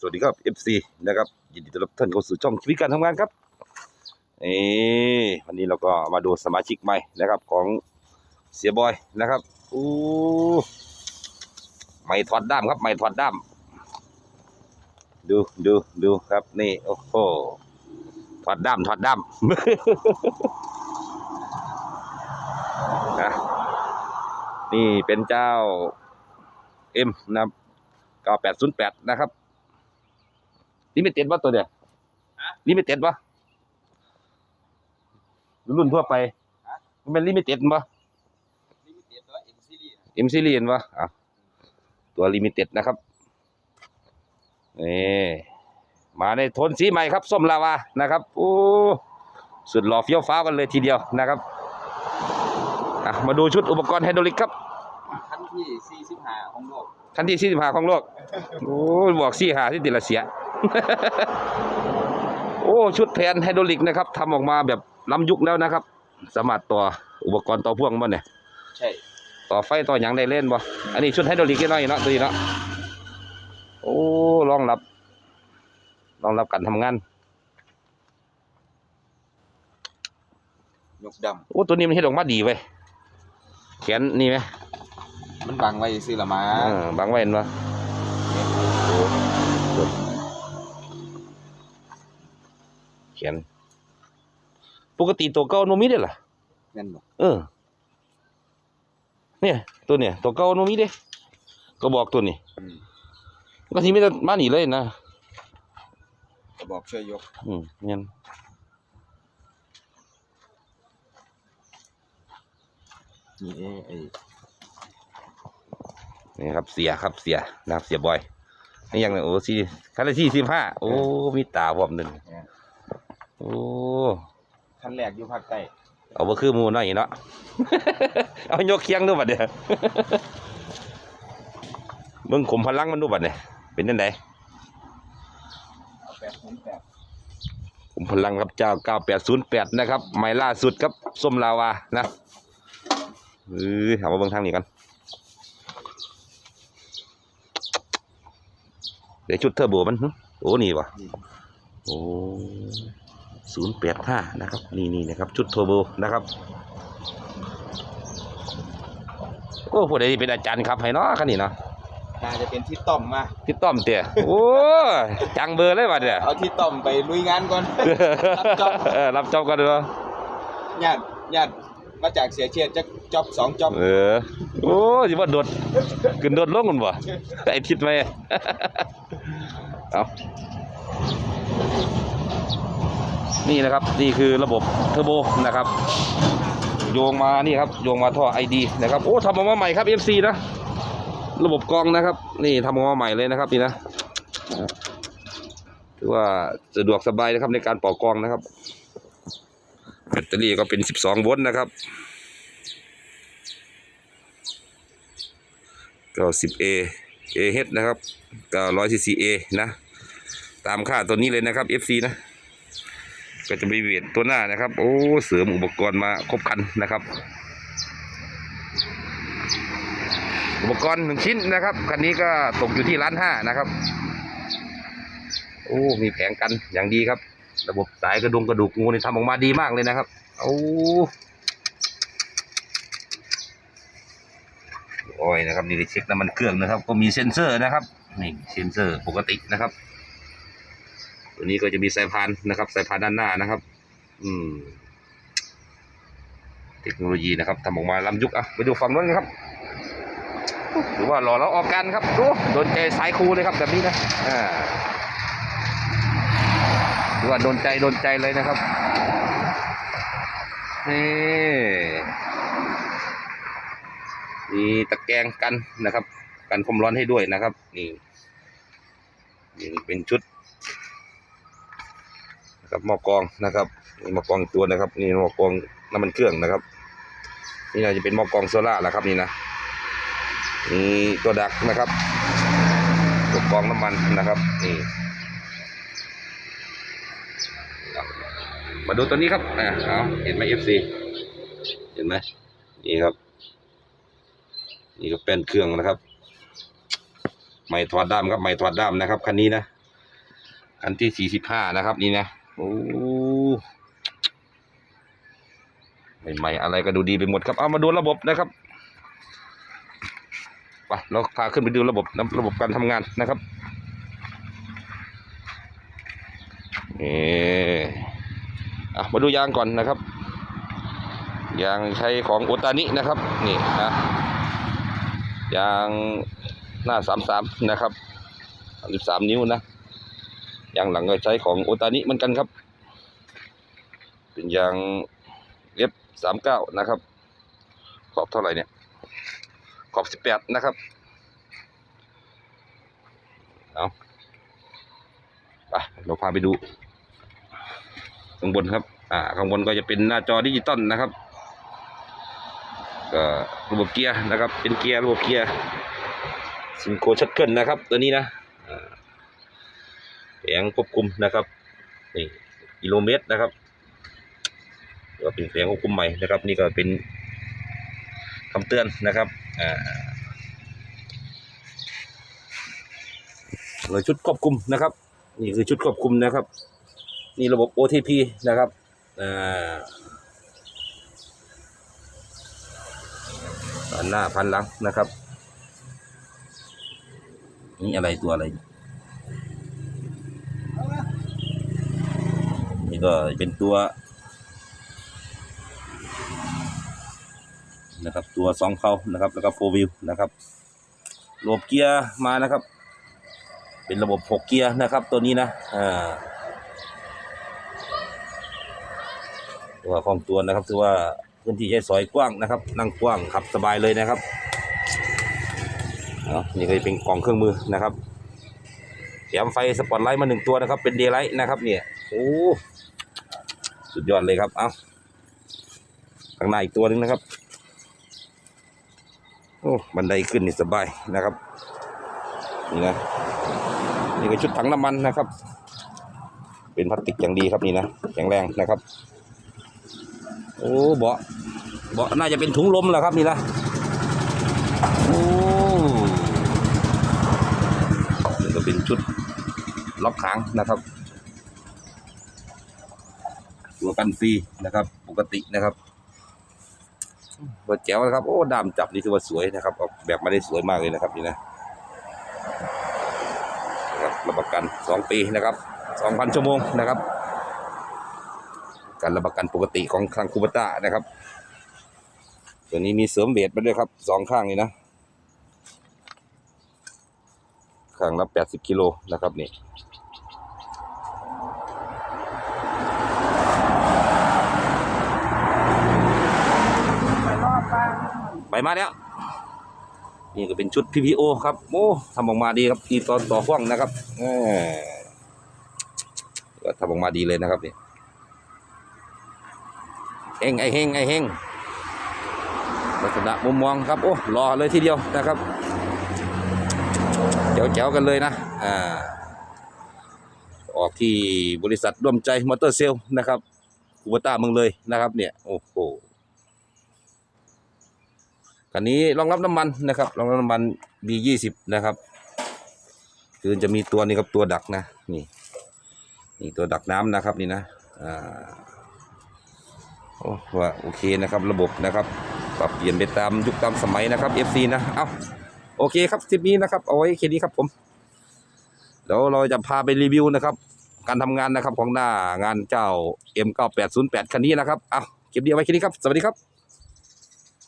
สวัสดีครับ FC นะครับยินดีต้อนรับท่านเข้าสู่ช่องชีวิตการทำงานครับเอวันนี้เราก็มาดูสมาชิกใหม่นะครับของเสียบอยนะครับอู้ไม่ถอดด้ามครับไม่ถอดด้าม ดูดูดูครับนี่โอ้โหถอดด้ามถอดด้ามนะนี่เป็นเจ้าเอ็มนะครับ9808 นะครับ ลิมิเต็ดวะตัวเดียวลิมิเต็ดวะรุ่นทั่วไปมันเป็นลิมิเต็ดวะลิมิเต็ดตัวเอ็มซีรีส์เอ็มซีรีส์วะอะตัวลิมิเต็ดนะครับนี่มาในโทนสีใหม่ครับ ส้มลาวานะครับโอ้สุดหล่อเฟี้ยวฟ้าวกันเลยทีเดียวนะครับอะมาดูชุดอุปกรณ์ไฮดรอลิกครับ ขั้นที่สี่สิบห้าของโลกคันที่สี่สิบห้าของโลก โอ้ยบอกสี่หาที่ติละเสีย โอ้ ชุดแผนไฮดรอลิกนะครับทำออกมาแบบล้ำยุคแล้วนะครับ สามารถต่ออุปกรณ์ต่อพ่วงบ่เนี่ย ใช่ ต่อไฟต่อหยังได้เล่นบ่อันนี้ชุดไฮดรอลิกน้อยๆเนาะตัวนี้เนาะ โอ้รองรับรองรับการทำงาน ยกดโอ้ ตัวนี้มันเฮ็ดออกมาดีเว้ยแขนนี่ไหมำ มันบังไว้ซื้อละมาเออบางไว้เห็นบ่แขนปกติตัวเก่าโนมีได้ล่ะแม่นบ่เออ เนี่ย ตัวเนี่ย ตัวเก่าโนมีเด้ก็บอกตัวนี้อืมก็ที่ไม่ได้มาหนีเลยนะกระบอกช่วยยกอืมเนี่ยนี่เอ้ไอ้ นี่ครับเสียครับเสียนะครับเสียบอยนี่ยังไงโอ้สี่คันละสี่สิบห้าโอ้มีตาพร้อมหนึ่งโอ้ขั้นแรกอยู่ภาคใต้เอาบ่คือหมูน้อยเนาะ เอายกเคียงดูบัดเดียวเบิ่งขุมพลังมันดูบัดเนี่ยเป็นจังไดแปดศูนย์แปดขุมพลังครับเจ้า9808นะครับใหม่ล่าสุดครับส้มลาวานะเออเอามาเบิ่งทางนี้กัน เดี๋ยวชุดเทอร์โบมันหึโอ้นี่วะนี่โอ้ศูนย์แปดห้านะครับ นี่นี่นะครับ ชุดเทอร์โบนะครับโอ้ผู้ใดเป็นอาจารย์ครับให้เนาะคันนี้เนาะน่าจะเป็นที่ต้อมมาพี่ต้อมเตี่ยโอ้จังเบอร์เลยว่ะเดี๋ยเอาที่ต้อมไปลุยงานก่อนรับจ็อบเออรับจอบกันเนาะญาติญาติ มาจากเสียเชียดจะจ็อบสองจ็อบเออ โอ้สิว่าโดดขึ้นโดดลงกันบ่ไอ้ทิศไหมเอานี่นะครับนี่คือระบบเทอร์โบนะครับ โยงมานี่ครับโยงมาท่อไอดีนะครับโอ้ทำออกมาใหม่ครับ FC นะระบบกองนะครับ นี่ทำออกมาใหม่เลยนะครับนี่นะถือว่าสะดวกสบายนะครับในการปอกรองนะครับ แบตเตอรี่ก็เป็น 12 โวลต์นะครับก็ 10A AH นะครับก็100 cc A นะ ตามค่าตัวนี้เลยนะครับ FC นะ ก็จะมีเวทตัวหน้านะครับ โอ้ เสริมอุปกรณ์มาครบคันนะครับ อุปกรณ์หนึ่งชิ้นนะครับ คันนี้ก็ตกอยู่ที่ล้านห้านะครับ โอ้ มีแผงกันอย่างดีครับ ระบบสายกระดุงกระดูกงูนี่ทำออกมาดีมากเลยนะครับโอ้โอ้ยนะครับนี่ได้เช็คน้ำมันเครื่องนะครับ ก็มีเซ็นเซอร์นะครับนี่เซ็นเซอร์ปกตินะครับ ตัวนี้ก็จะมีสายพานนะครับสายพานด้านหน้านะครับ อืม เทคโนโลยีนะครับทำออกมาล้ำยุคอะไปดูฝั่งนู้นกันครับถือว่าหล่อแล้วออกกันครับดูโดนใจสายครูเลยครับแบบนี้นะอ่า ว่าโดนใจโดนใจเลยนะครับ นี่มีตะแกรงกันนะครับ กันความร้อนให้ด้วยนะครับ นี่นี่เป็นชุดนะครับหม้อกรองนะครับนี่หม้อกรองตัวนะครับ นี่หม้อกรองน้ำมันเครื่องนะครับ นี่น่าจะเป็นหม้อกรองโซล่าแหละครับนี่นะมีตัวดักนะครับตัวกองน้ำมันนะครับนี่ มาดูตัวนี้ครับอ่าเอาเห็นไหม FC เห็นไหมนี่ครับ นี่ก็เป็นเครื่องนะครับ ไม่ถอดด้ามครับ ไม่ถอดด้ามนะครับคันนี้นะคันที่สี่สิบห้านะครับ นี่นะโอ้ใหม่ๆอะไรก็ดูดีไปหมดครับ เอามาดูระบบนะครับไปเราพาขึ้นไปดูระบบนะระบบการทำงานนะครับนี่อะ มาดูยางก่อนนะครับ ยางใช้ของโอตานินะครับนี่นะยางหน้าสามสามนะครับสิบสามนิ้วนะยางหลังก็ใช้ของโอตานิเหมือนกันครับ เป็นยางเอฟสามเก้านะครับ ขอบเท่าไหร่เนี่ยขอบสิบแปดนะครับเอาไปเราพาไปดู ข้างบนครับ อ่า ข้างบนก็จะเป็นหน้าจอดิจิตอลนะครับก็ระบบเกียร์นะครับ เป็นเกียร์ระบบเกียร์ซิงโครชัดเกิลนะครับ ตัวนี้นะแผงควบคุมนะครับนี่กิโลเมตรนะครับก็เป็นแผงควบคุมใหม่นะครับ นี่ก็เป็นคำเตือนนะครับอ่าหน่วยชุดควบคุมนะครับ นี่คือชุดควบคุมนะครับ นี่ระบบ OTP นะครับอ่าพันหน้าพันหลังนะครับ นี่อะไรตัวอะไร นี่ก็เป็นตัว นะครับ ตัวสองเขานะครับ แล้วก็โฟวิวนะครับระบบเกียร์มานะครับ เป็นระบบหกเกียร์นะครับ ตัวนี้นะอ่า ถือว่าคล่องตัวนะครับถือว่าพื้นที่ใช้สอยกว้างนะครับ นั่งกว้างขับสบายเลยนะครับเอานี่ก็จะเป็นกล่องเครื่องมือนะครับแถมไฟสปอตไลท์มาหนึ่งตัวนะครับ เป็นเดย์ไลท์นะครับ เนี่ยโอ้สุดยอดเลยครับ เอาข้างหน้าอีกตัวหนึงนะครับโอ้บันไดขึ้นนี่สบายนะครับนี่นะนี่ก็ชุดถังน้ำมันนะครับ เป็นพลาสติกอย่างดีครับนี่นะแข็งแรงนะครับ โอ้เบาะเบาะน่าจะเป็นถุงลมแหละครับนี่นะโอ้นี่ก็เป็นชุดล็อกหางนะครับ ตัวกันฟรีนะครับ ปกตินะครับเบอร์แจ๋วนะครับ โอ้ดามจับนี่ถือว่าสวยนะครับออกแบบมาได้สวยมากเลยนะครับนี่นะรับรับประกันสองปีนะครับสองพันชั่วโมงนะครับ การรับประกันปกติของคลังคูบต้านะครับ ตัวนี้มีเสริมเบสมาด้วยครับสองข้างนี่นะข้างละแปดสิบกิโลนะครับนี่ไปมาแล้ว นี่ก็เป็นชุด PPO ครับโอ้ทำออกมาดีครับอีตอนต่อพ่วงนะครับเออก็ทำออกมาดีเลยนะครับนี่ เฮงไอเฮงไอเฮงลักษณะมุมมองครับโอ้รอเลยทีเดียวนะครับแจ๋วๆกันเลยนะอ่าออกที่บริษัทร่วมใจมอเตอร์เซลนะครับคูบต้าเมืองเลยนะครับ เนี่ยโอ้โหคันนี้รองรับน้ำมันนะครับรองรับน้ำมัน B20 นะครับ คือจะมีตัวนี้ครับตัวดักนะนี่นี่ตัวดักน้ำนะครับนี่นะอ่า ว่าโอเคนะครับระบบนะครับปรับเปลี่ยนไปตามยุคตามสมัยนะครับ FC นะเอาโอเคครับคลิปนี้นะครับเอาไว้แค่นี้ครับผมเดี๋ยวเราจะพาไปรีวิวนะครับ การทำงานนะครับของหน้างานเจ้า M9808 คันนี้นะครับเอาคลิปนี้เอาไว้แค่นี้ครับ สวัสดีครับ